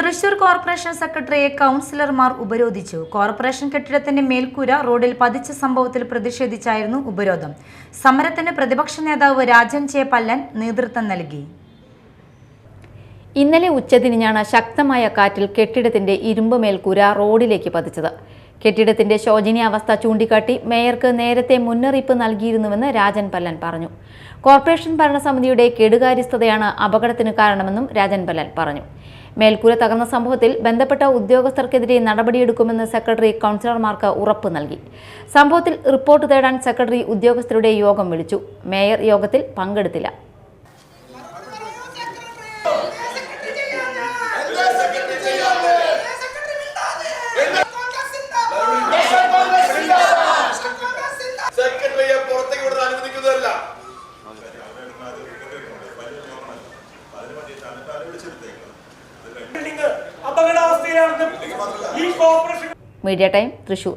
Thrissur corporation സെക്രട്ടറിയെ കൗൺസിലർമാർ ഉപരോധിച്ചു. കോർപ്പറേഷൻ കെട്ടിടത്തിന്റെ മേൽക്കൂര റോഡിൽ പതിച്ച സംഭവത്തിൽ പ്രതിഷേധിച്ചായിരുന്നു ഉപരോധം. സമരത്തിന് പ്രതിപക്ഷ നേതാവ് രാജൻ ചെ പല്ലൻ നേതൃത്വം നൽകി. ഇന്നലെ ഉച്ചതിരിഞ്ഞാണ് ശക്തമായ കാറ്റിൽ കെട്ടിടത്തിന്റെ ഇരുമ്പ് മേൽക്കൂര റോഡിലേക്ക് പതിച്ചത്. കെട്ടിടത്തിന്റെ ശോചനീയാവസ്ഥ ചൂണ്ടിക്കാട്ടി മേയർക്ക് നേരത്തെ മുന്നറിയിപ്പ് നൽകിയിരുന്നുവെന്ന് രാജൻ പല്ലൻ പറഞ്ഞു. കോർപ്പറേഷൻ ഭരണസമിതിയുടെ കെടുകാര്യസ്ഥതയാണ് അപകടത്തിന് കാരണമെന്നും രാജൻ പല്ലൻ പറഞ്ഞു. മേൽക്കൂര തകർന്ന സംഭവത്തിൽ ബന്ധപ്പെട്ട ഉദ്യോഗസ്ഥർക്കെതിരെ നടപടിയെടുക്കുമെന്ന് സെക്രട്ടറി കൗൺസിലർമാർക്ക് ഉറപ്പ് നൽകി. സംഭവത്തിൽ റിപ്പോർട്ട് തേടാൻ സെക്രട്ടറി ഉദ്യോഗസ്ഥരുടെ യോഗം വിളിച്ചു. മേയർ യോഗത്തിൽ പങ്കെടുത്തില്ല. Media time Thrissur.